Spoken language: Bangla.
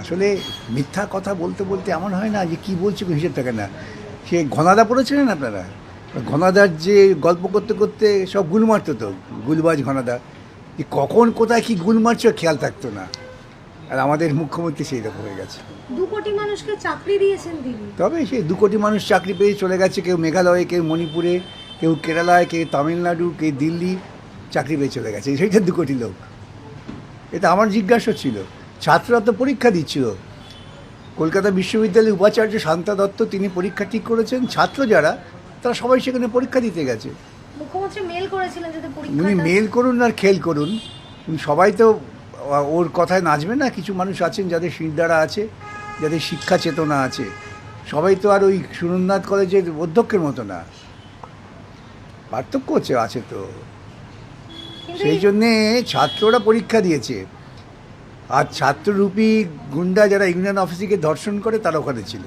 আসলে মিথ্যা কথা বলতে বলতে এমন হয় না যে কি বলছে কোনো হিসেব থাকে না। সে ঘনাদা পড়েছিলেন আপনারা? ঘনাদার যে গল্প করতে করতে সব গুল মারতো তো গুলবাজ ঘনাদা। যে কখন কোথায় কি গুল মারছে খেয়াল থাকতো না। আর আমাদের মুখ্যমন্ত্রী সেই রকম হয়ে গেছে। দু কোটি মানুষকে চাকরি দিয়েছেন তিনি। তবে সেই দু কোটি মানুষ চাকরি পেয়ে চলে গেছে কেউ মেঘালয়ে কেউ মণিপুরে কেউ কেরালায় কেউ তামিলনাড়ু কেউ দিল্লি চাকরি পেয়ে চলে গেছে। সেইটা দু কোটি লোক। এটা আমার জিজ্ঞাসা ছিল। ছাত্ররা তো পরীক্ষা দিচ্ছিল। কলকাতা বিশ্ববিদ্যালয়ের উপাচার্য শান্তা দত্ত তিনি পরীক্ষা ঠিক করেছেন। ছাত্র যারা তারা সবাই সেখানে পরীক্ষা দিতে গেছে। মুখ্যমন্ত্রী মেল করেছিলেন যাতে উনি মেল করুন আর খেল করুন। সবাই তো ওর কথায় নাচবে না। কিছু মানুষ আছেন যাদের শিরদাঁড়া আছে যাদের শিক্ষা চেতনা আছে। সবাই তো আর ওই সুরন্দাথ কলেজের অধ্যক্ষের মতো না। পার্থক্য হচ্ছে আছে তো। সেই জন্যে ছাত্ররা পরীক্ষা দিয়েছে। আর ছাত্ররূপী গুন্ডা যারা ইউনিয়ন অফিসিকে ধর্ষণ করে তারা ওখানে ছিল